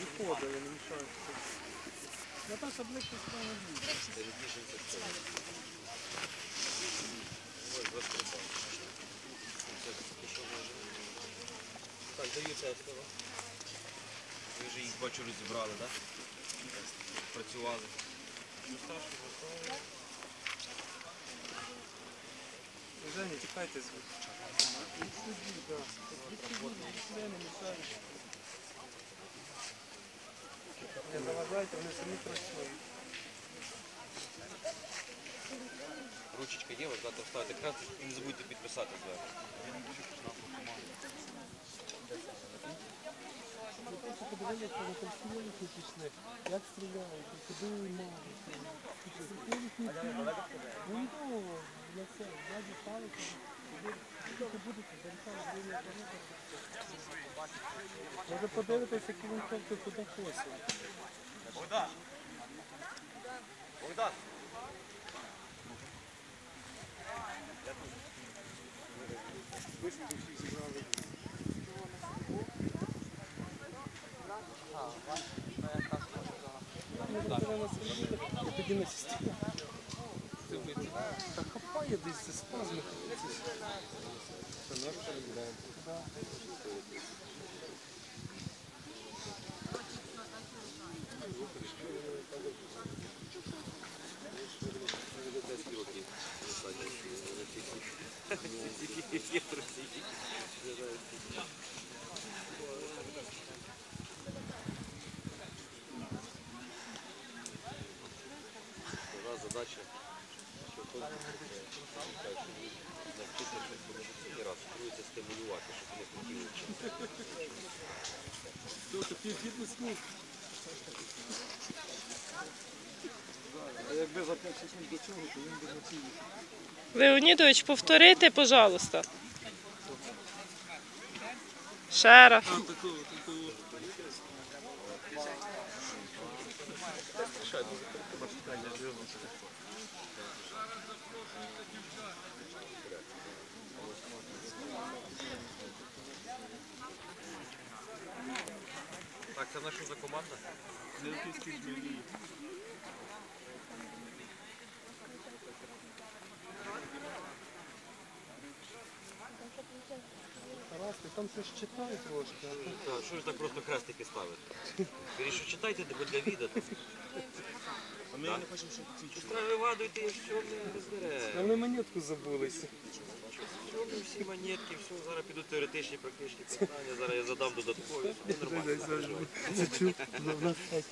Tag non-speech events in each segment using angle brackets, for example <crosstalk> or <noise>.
Відходили, не мішають. Наташа ближче сюди не буде. Так, даю тестово. Ви вже їх бачу розібрали, так? Працювали. Женя, тікайте звідси. Від судді, так. Не мішають. Не заважайте, вони самі працюють. Ручечка є, ви завтра вставите краску і не забудьте підписати зверху. Ви просто подивилися на конструючих пішли, як стріляють, куди мали. Ну, ну, я все, ззаді ставите, ви будете зарішали, ви не Може подивитися, які він хлопці куди косить. Богдан! Богдан! І тоді на систему. Та хапає десь це спазми. Зараз задача, що тут навчитися, щоб не раз трується стимулювати, щоб вони хотіли вчити. Такий фітнес-клуб. А якби за 5 секунд до цього, то він би на цілі. Леонідович, повторити, пожалуйста. Ще раз. Так, це наша за команда? Тарас, ти там щось читай трошки. Так, що ж так просто хрестики ставити? Більше читайте, для відео. А ми не хочемо, щоб ці Сестра вигадуйте, що не А монетку забулися. Що всі монетки, все, зараз підуть теоретичні, практичні питання, зараз я задам додаткові, все нормально. нас так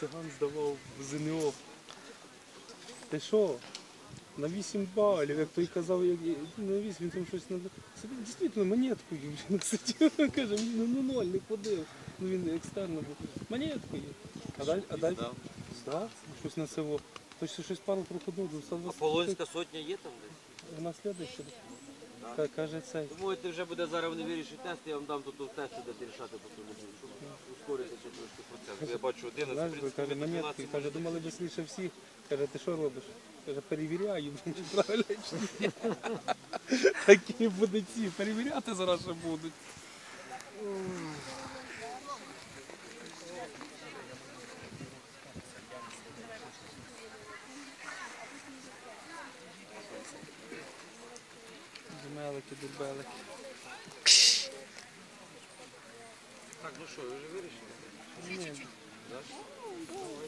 циган здавав ЗНО. Ти що? На 8 балів, як той казав, як на 8, він там щось надо. Собі дійсно вже насидів. Каже, ну, ну ноль не ходив. Ну він екстерно був. Монеткою. А далі, а далі Здав. здав щось на село. Точно щось пару проходив, до 120. Аполлонська сотня є там десь? Вона слідуюча. Ка- Каже цей. Думаєте, вже буде зараз вони вирішити тест, я вам дам тут тести, де рішати по цьому, щоб ускорити трошки процес. Я бачу 11, Знаєш, бо 30, каже, монетки, 12. каже, думали швидше всіх. Каже, ти що робиш? Каже, перевіряю, <laughs> чи правильно чи ні. <laughs> Такі будуть ці, перевіряти зараз ще будуть. Дмелики, дурбелики. Так, ну що, ви вже вирішили? Ні,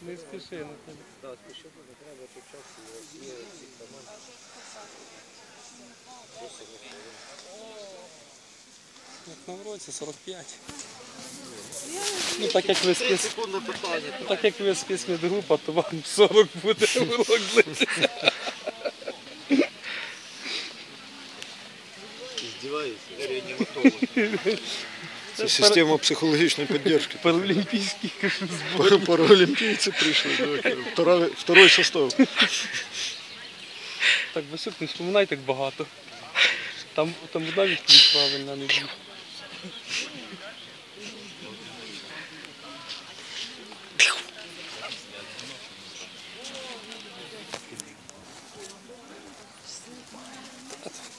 не спіши на тебе. Так, спішити не треба, тут час є всіх команд. Як на вроці 45. Ну так як ви питання. Ну, Так як ви спецмедгрупа, то вам 40 буде урок злити. Це система психологічної підтримки. Паралімпійські збори. Паралімпійці прийшли. Второй, второй состав. Так, Васюк, не вспоминай так багато. Там, там вода відповідь правильна не буде.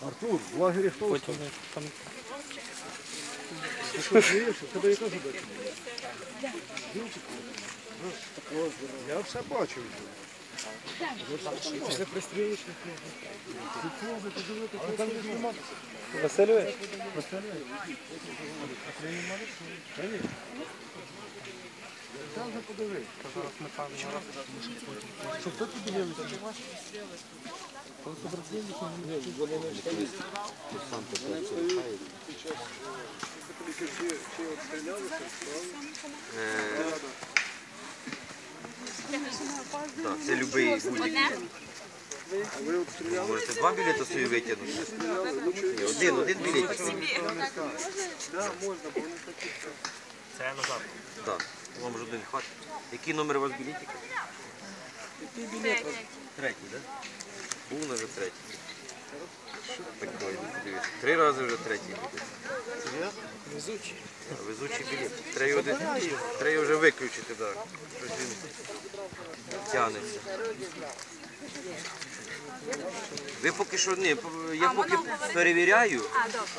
Артур, в лагері хто? Потім там що, смієш? Тебе яка задача? Я все бачив. Після пристрілиш. Васильович? Що хто дивиться? Так, це любий будь-який. Можете два білети собі витягнути? Один, один білет. Це назад. Так, вам ж один хватить. Який номер у вас білетика? Третій, так? Був вже третій. Три рази вже третій білет. Везучий. Везучий білет. Треба один. Треба вже виключити, так. Щось він тягнеться. Ви поки що ні, я поки перевіряю,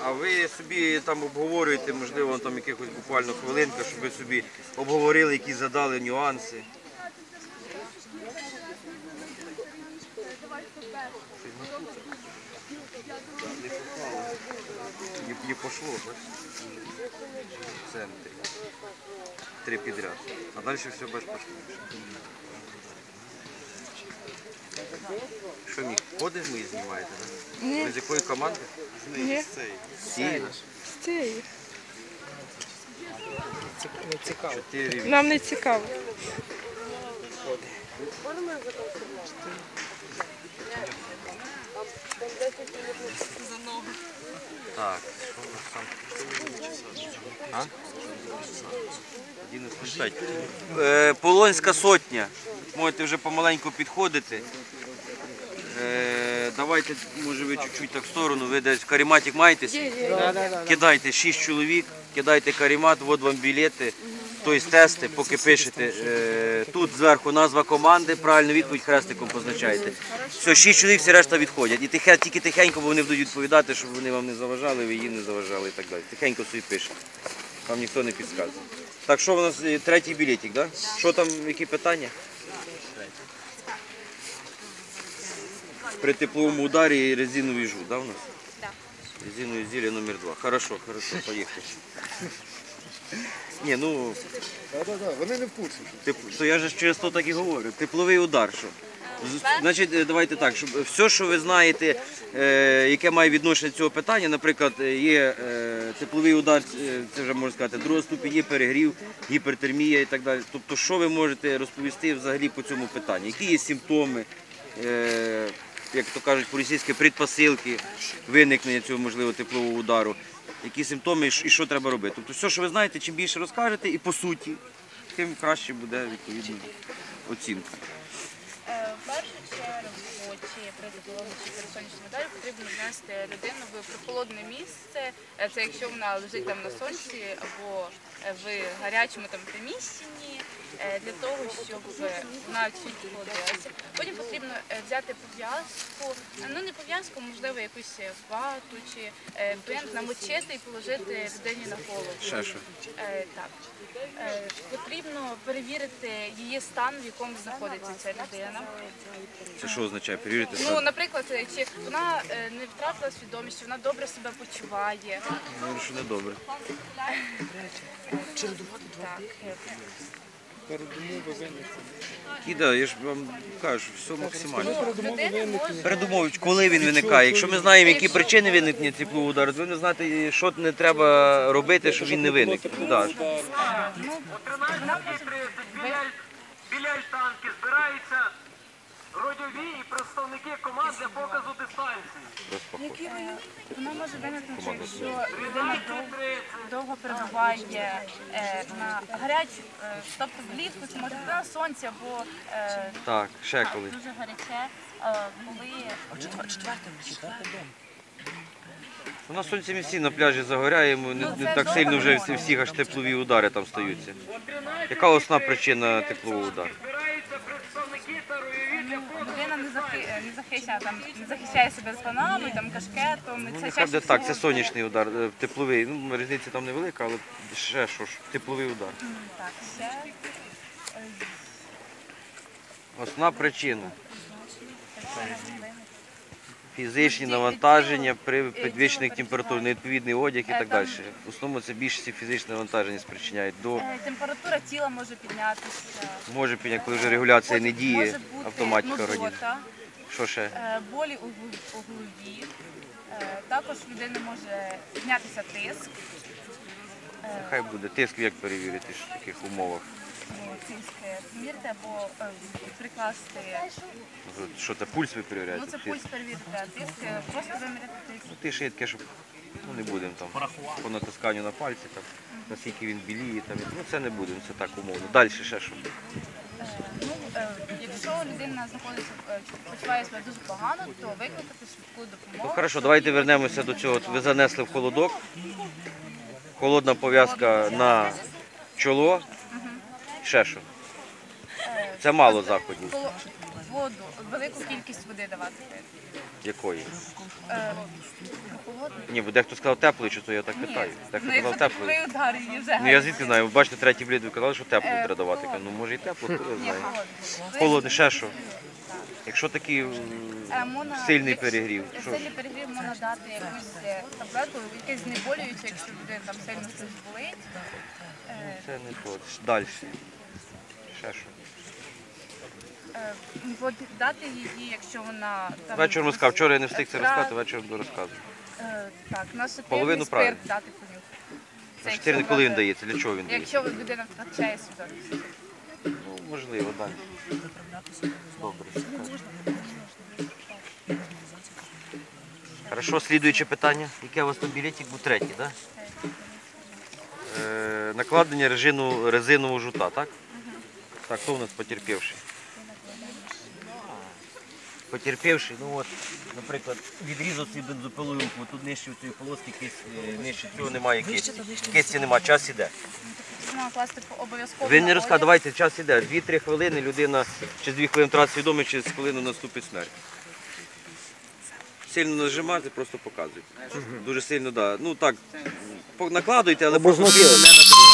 а ви собі там обговорюєте, можливо, там якихось буквально хвилинка, щоб ви собі обговорили, які задали нюанси. Не, пошло, бачиш? В центрі. Три підряд. А далі все бач пошло. Що мій, ходиш ми знімаєте, так? Ні. Ви з якої команди? Ні. Сі. Стій. Чотири. Нам не цікаво. Так, що у нас там? А? 11.5. Е, Полонська сотня. Можете вже помаленьку підходити. Е, давайте, може ви чуть-чуть так в сторону, ви десь каріматик маєте? свій? Кидайте 6 чоловік, кидайте карімат, от вам білети, тобто тести, поки пишете. Е, тут зверху назва команди, правильну відповідь хрестиком позначаєте. Все, 6 чоловік, всі решта відходять. І тихе, тільки тихенько, бо вони будуть відповідати, щоб вони вам не заважали, ви їм не заважали і так далі. Тихенько собі пишете. Вам ніхто не підказує. Так, що у нас е, третій білетик, так? Да? Що там, які питання? При тепловому ударі резиновий жу, да, у нас? Да. Резиновое изделие номер два. Хорошо, хорошо, поехали. Ні, ну, Так, так, так, вони не в курсі. тип, то я же через то так і говорю. Тепловий удар, що? З- Значить, е, давайте так, щоб все, що ви знаєте, е, яке має відношення до цього питання, наприклад, е, є е, тепловий удар, е, це вже можна сказати, другого ступені, є перегрів, гіпертермія і так далі. Тобто, що ви можете розповісти взагалі по цьому питанню? Які є симптоми, е, як то кажуть, по-російськи предпосилки виникнення цього можливо теплового удару? Які симптоми і що- треба робити? Тобто, все, що ви знаєте, чим більше розкажете, і по суті, тим краще буде відповідна оцінка. При сонячному ударі потрібно внести людину в прохолодне місце. Е, Це якщо вона лежить там на сонці або е, в гарячому там приміщенні, е, для того, щоб вона чуть охолодилася. Потім потрібно взяти пов'язку, ну не пов'язку, можливо, якусь вату чи бинт, намочити і положити людині на голову. Ще що? Так. Потрібно перевірити її стан, в якому знаходиться ця людина. Це що означає? Перевірити Ну, наприклад, е, чи вона е, не втратила свідомість, чи вона добре себе почуває. Ну, що не добре. Так. е. Кіда, я ж вам кажу, що все максимально. Людина може Передумовують, коли він виникає. Якщо ми знаємо, які причини виникнення теплового удару, то ви не знаєте, що не треба робити, щоб він не виник. Да. Біля альтанки збираються родові і представники команд для показу дистанції. вона може виникнути, якщо людина довго, перебуває е, на гаряч, е, тобто влітку, це може бути на сонці або е, Так, ще коли. дуже гаряче, е, коли У нас сонце ми всі на пляжі загоряємо, не, не так сильно вже всі, всі аж теплові удари там стаються. Яка основна причина теплового удару? Збираються представники та ройові не захи- е, не захищає, там, захищає себе з панами, там, кашкетом. Ну, це нехай чаще так, це всього- сонячний удар, е, тепловий. Ну, різниця там невелика, але ще що ж, тепловий удар. Так, ще. Основна причина. Фізичні навантаження при підвищених температурах, невідповідний одяг і Е, так далі. В основному це більшість фізичне навантаження спричиняють до Е, Температура тіла може піднятися. може підняти, коли вже регуляція не діє, автоматика організму. Що ще? е, болі у голові. Е, Також в людини може піднятися тиск. Хай буде тиск, як перевірити в таких умовах. Ну, мірте або е, прикласти. Що це пульс ви Ну це пульс перевірити, а тиск е, просто виміряти тиск. Ну, ти ще є таке, щоб ну, не будемо там по натисканню на пальці, там, наскільки він біліє, там, ну це не будемо, це так умовно. Далі ще що. Ну, е, якщо людина знаходиться, е, почуває себе дуже погано, то викликати швидку допомогу. Ну хорошо, давайте вернемося до цього. От Ви занесли в холодок. Холодна пов'язка на чоло. Ще що? Це мало заходів. Воду, велику кількість води давати. Якої? Е. Ні, бо дехто сказав теплої, чи то я так питаю. Дехто Ну, її вже. Ну я звідки знаю, ви бачите, третій блід, ви казали, що теплу Е, треба давати. Ну може і тепло, хто Ні, знає. Холодне, ще що? Якщо такий м, Е, можна- сильний якщо- перегрів, що? Сильний перегрів можна дати якусь е, таблетку, якесь знеболююче, якщо людина там сильно щось болить. Е, Це не то. Далі. Ще що? е, дати її, якщо вона там Вечором розказав. Вчора я не встиг це розказати, вечором буду розказувати. Е, Так, на Половину спирт правильно. дати понюхати. Це якщо коли він дається, для чого він дається? Якщо людина втрачає свідомість. Ну, можливо, далі. Добре. Хорошо, слідуюче питання. Яке у вас там білетик був третій, так? Е, накладення резинового жута, так? Так, хто у нас потерпівший? Потерпівший, ну от, наприклад, відрізав цей бензопилою, от тут нижче цієї полоски, кисть, е, нижче цього немає кисті. Кисті немає, час іде. Обов'язково. Ви не одяг. розказуйте, давайте час іде. Дві-три хвилини людина через дві хвилини втратить свідомість, через хвилину наступить смерть. Сильно нажимати, просто показуйте. Дуже сильно, так. Да. Ну так, накладуйте, але просто сильно не нажимайте.